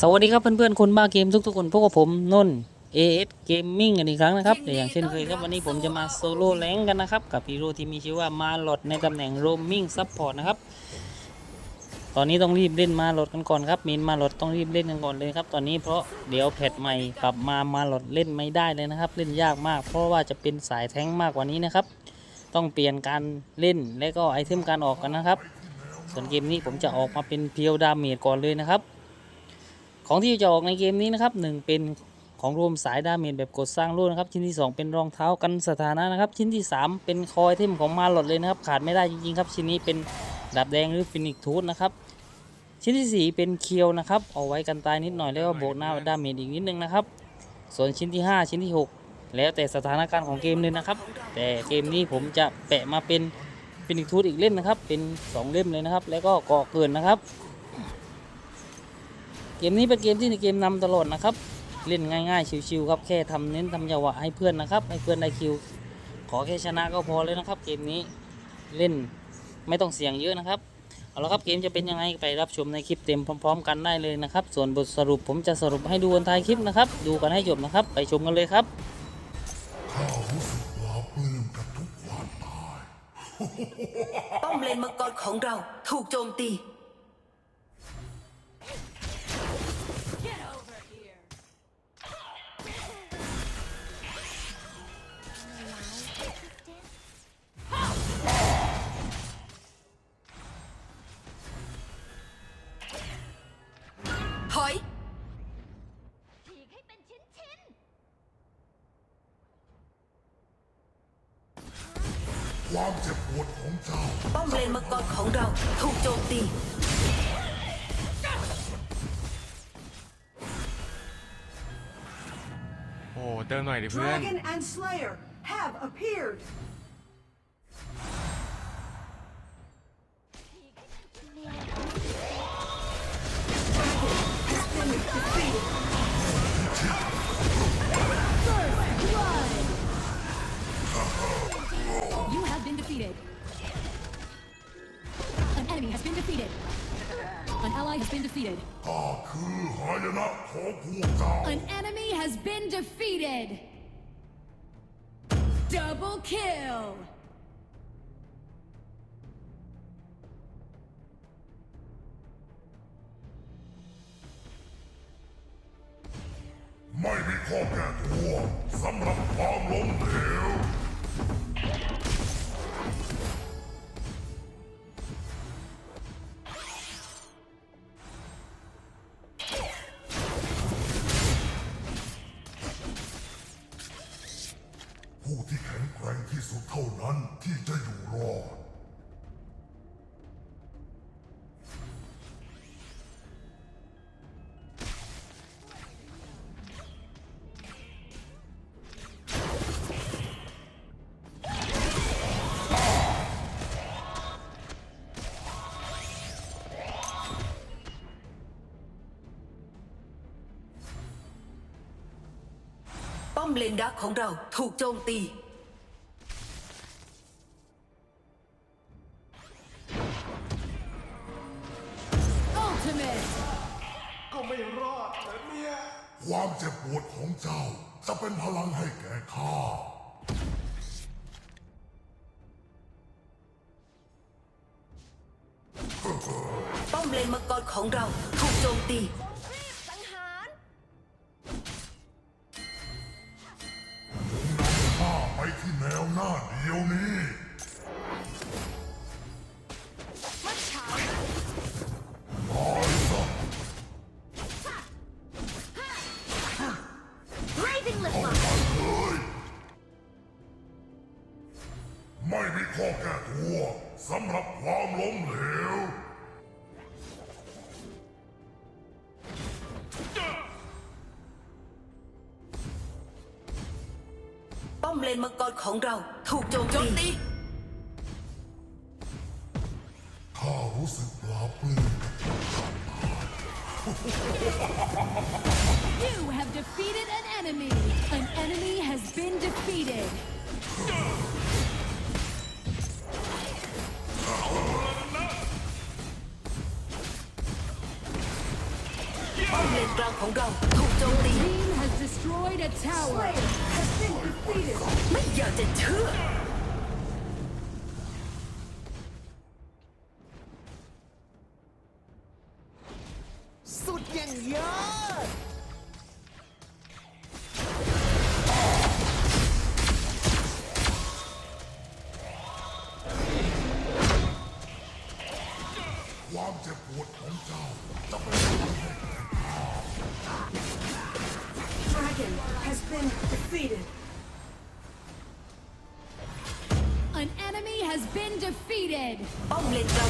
สวัสดีครับเพื่อนๆคนบ้าเกมทุกๆคนพวกบผมนนท์ AS Gaming กันอีกครั้งนะครับแต่อย่างเช่นเคยครับวันนี้ผมจะมาโซโล่แรงกันนะครับ กับฮีโร่ที่มีชื่อว่ามาลอดในตำแหน่ง Roaming Support นะครับ ตอนนี้ต้องรีบเล่นมาลอดกันก่อนครับเมนมาลอดต้องรีบเล่นกันก่อนเลยครับ ตอนนี้เพราะเดี๋ยวแพทใหม่ปรับมามาลอดเล่นไม่ได้เลยนะครับ เล่นยากมาก เพราะว่าจะเป็นสายแท้งมากกว่านี้นะครับ ต้องเปลี่ยนการเล่นและก็ไอเทมการออกกันนะครับ ส่วนเกมนี้ผมจะออกมาเป็นเพียวดาเมจก่อนเลยนะครับ ของที่จะออกในเกมนี้นะครับหนึ่งเป็นของรวมสายดาเมจแบบกดสร้างโล่นะครับ ชิ้นที่ 2 เป็นรองเท้ากันสถานะนะครับ ชิ้นที่ 3 เป็นคอยเทมของมาหลอดเลยนะครับ ขาดไม่ได้จริงๆครับ ชิ้นนี้เป็นดาบแดงหรือฟินิกทูธนะครับ ชิ้นที่ 4 เป็นเคียวนะครับ เอาไว้กันตายนิดหน่อยแล้วก็บวกหน้าดาเมจอีกนิดนึงนะครับ ส่วนชิ้นที่ 5 ชิ้นที่ 6 แล้วแต่สถานการณ์ของเกมเลยนะครับ แต่เกมนี้ผมจะแปะมาเป็นฟินิกทูธอีกเล่มนะครับ เป็น 2 เล่มเลยนะครับ แล้วก็เกาะเกินนะครับ มนี้เป็นเกมที่ในเกมนำตลอดนะครับเล่นง่ายๆชิวๆครับแค่ทำเน้นทำจังหวะให้เพื่อนนะครับให้เพื่อนได้คิว ขอแค่ชนะก็พอเลยนะครับ เกมนี้เล่นไม่ต้องเสี่ยงเยอะนะครับเอาละครับเกมจะเป็นยังไงไปรับชมในคลิปเต็มพร้อม ๆ กันได้เลยนะครับ ส่วนบทสรุปผมจะสรุปให้ดูบนท้ายคลิปนะครับ ดูกันให้จบนะครับ ไปชมกันเลยครับข้ารู้สึกปลาปลื้มกับทุกความตาย ป้อมเลนมังกรของเราถูกโจมตี ความเจ็บปวดของเจ้าป้อมเลนมังกรของเราถูกโจมตีโอ้เติมหน่อยดิเพื่อน Dragon and Slayer have appeared. Kill. ผู้ที่แข็งแกร่งที่สุดเท่านั้นที่จะอยู่รอด เลนดักของเราถูกโจมตี Ultimate. ความเจ็บปวดของเจ้า จะเป็นพลังให้แก่ข้า ป้อมเลนมังกรของเราถูกโจมตี ข้อแก้ตัวสำหรับความล้มเหลวป้อมเลนมังกรของเราถูกโจมตีข้ารู้สึกปลาปลื้มกับทุกความตาย You have defeated an enemy. An enemy has been defeated. เลนกลางของเราถูกโจมตี Team has destroyed a tower. Slayer has been defeated. ไม่อยากจะเชื่อ สุดอย่างยอดความเจ็บปวดของเจ้าจะเป็น Dragon has been defeated. An enemy has been defeated. ป้อมเลนกล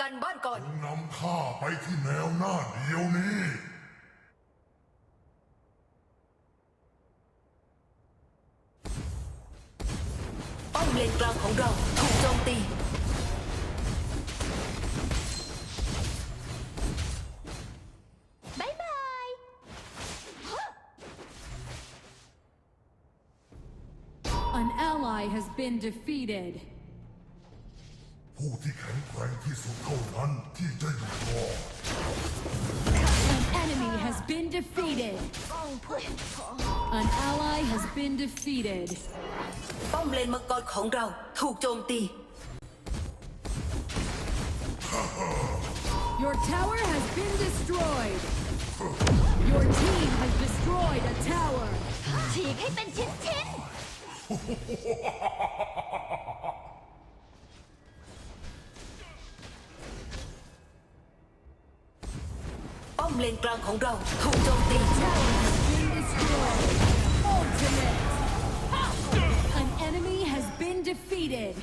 กลับไปกันบ้านก่อน นำข้าไปที่แนวหน้าเดียวนี้ ป้อมเลนกลางของเราถูกโจมตี บ๊ายบาย An ally has been defeated. ผู้ที่แข็งแกร่งที่สุดเท่านั้นที่จะอยู่รอด An enemy has been defeated. An ally has been defeated. ป้อมเลนมังกรของเราถูกโจมตี Your tower has been destroyed. Your team has destroyed a tower. ฉีกให้เป็นชิ้นชิ้ เลนกลางของเราถูกโจมตี Tower has been destroyed. Ultimate. An enemy has been defeated.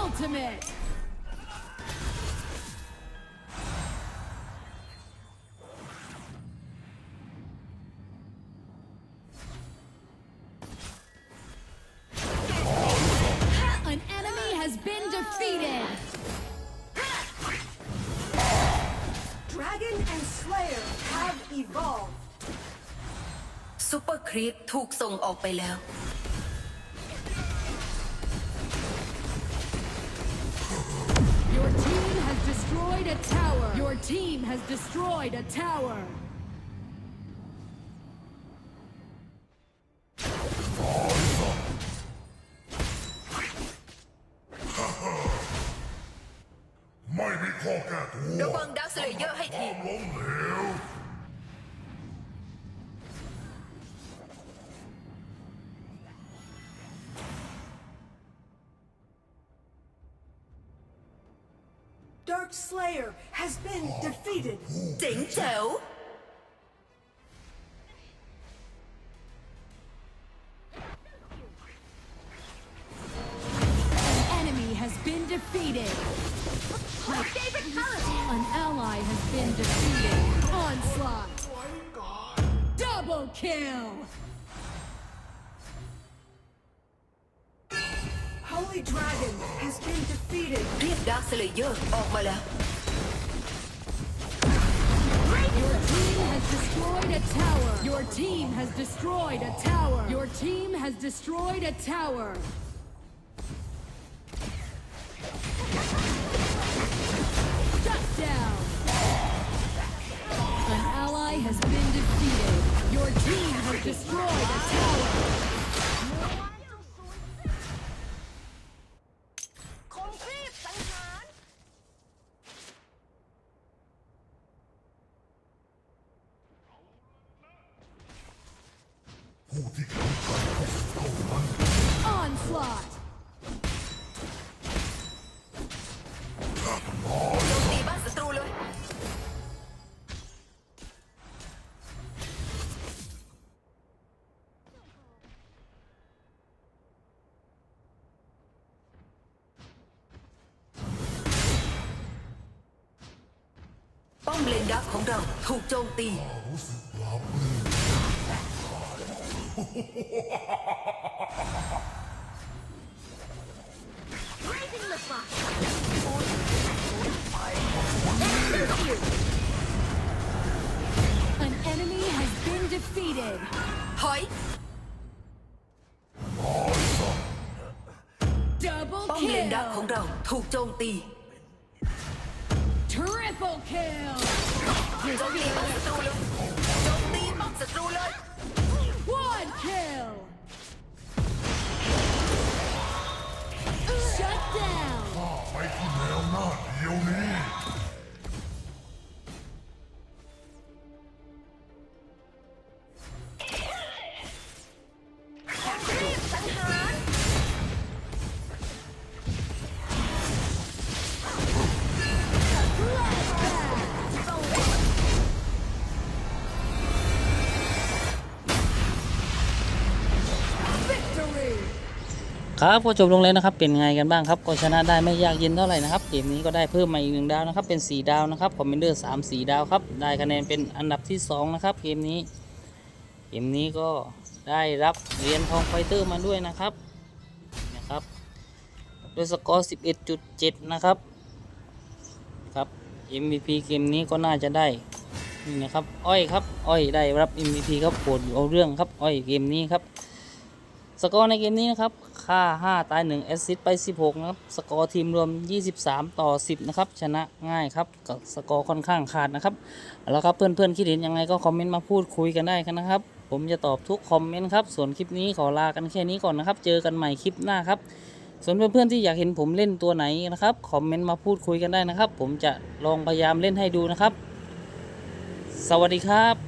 Ultimate. ร์ครีปถูกส่งออกไปแล้ว Your team has destroyed a tower. Your team has destroyed a tower. ไม่มีข้อแก้ตัวระวังดักสเลเยอร์ให้ที ล้มเหลว Dark Slayer has been defeated. เจ๋งแจ๋ว An enemy has been defeated. My favorite color An ally has been defeated. Onslaught. Double kill. Holy Dragon has been defeated. เรียกดักสเลเยอร์ออกมาแล้ว a tower. Your team has destroyed a tower. Your team has destroyed a tower. Shut down. An ally has been defeated. Your team has destroyed a tower. เลนดักของเราถูกโจมตีรู้สึกปลาบปลื้ม An enemy has been defeated. ถอย Double ป้อมเลนดักของ kill. เราถูกโจมตี Triple kill. โจมตีป้อมศัตรูเลยโจมตีป้อมศัตรูเลย One kill. Shut down. ไปที่แนวหน้าเดียวนี้ ครับก็จบลงแล้วนะครับเป็นไงกันบ้างครับก็ชนะได้ไม่ยากเย็นเท่าไหร่นะครับเกมนี้ก็ได้เพิ่มมาอีกหนึ่งดาวนะครับเป็น 4 ดาวนะครับคอมเมนเดอร์3 4ดาวครับได้คะแนนเป็นอันดับที่2นะครับเกมนี้เกมนี้ก็ได้รับเหรียญทองไฟเตอร์มาด้วยนะครับนะครับด้วยสกอร์ 11.7 นะครับครับ MVP เกมนี้ก็น่าจะได้นี่นะครับอ้อยครับอ้อยได้รับ MVP ครับโปรดเอาเรื่องครับอ้อยเกมนี้ครับสกอร์ในเกมนี้นะครับ ค่า 5 ตาย 1 แอสซิสไป 16 นะครับ สกอร์ทีมรวม 23 ต่อ 10 นะครับ ชนะง่ายครับกับสกอร์ค่อนข้างขาดนะครับ แล้วครับเพื่อนๆคิดเห็นยังไงก็คอมเมนต์มาพูดคุยกันได้กันนะครับ ผมจะตอบทุกคอมเมนต์ครับ ส่วนคลิปนี้ขอลากันแค่นี้ก่อนนะครับ เจอกันใหม่คลิปหน้าครับ ส่วนเพื่อนๆที่อยากเห็นผมเล่นตัวไหนนะครับ คอมเมนต์มาพูดคุยกันได้นะครับ ผมจะลองพยายามเล่นให้ดูนะครับ สวัสดีครับ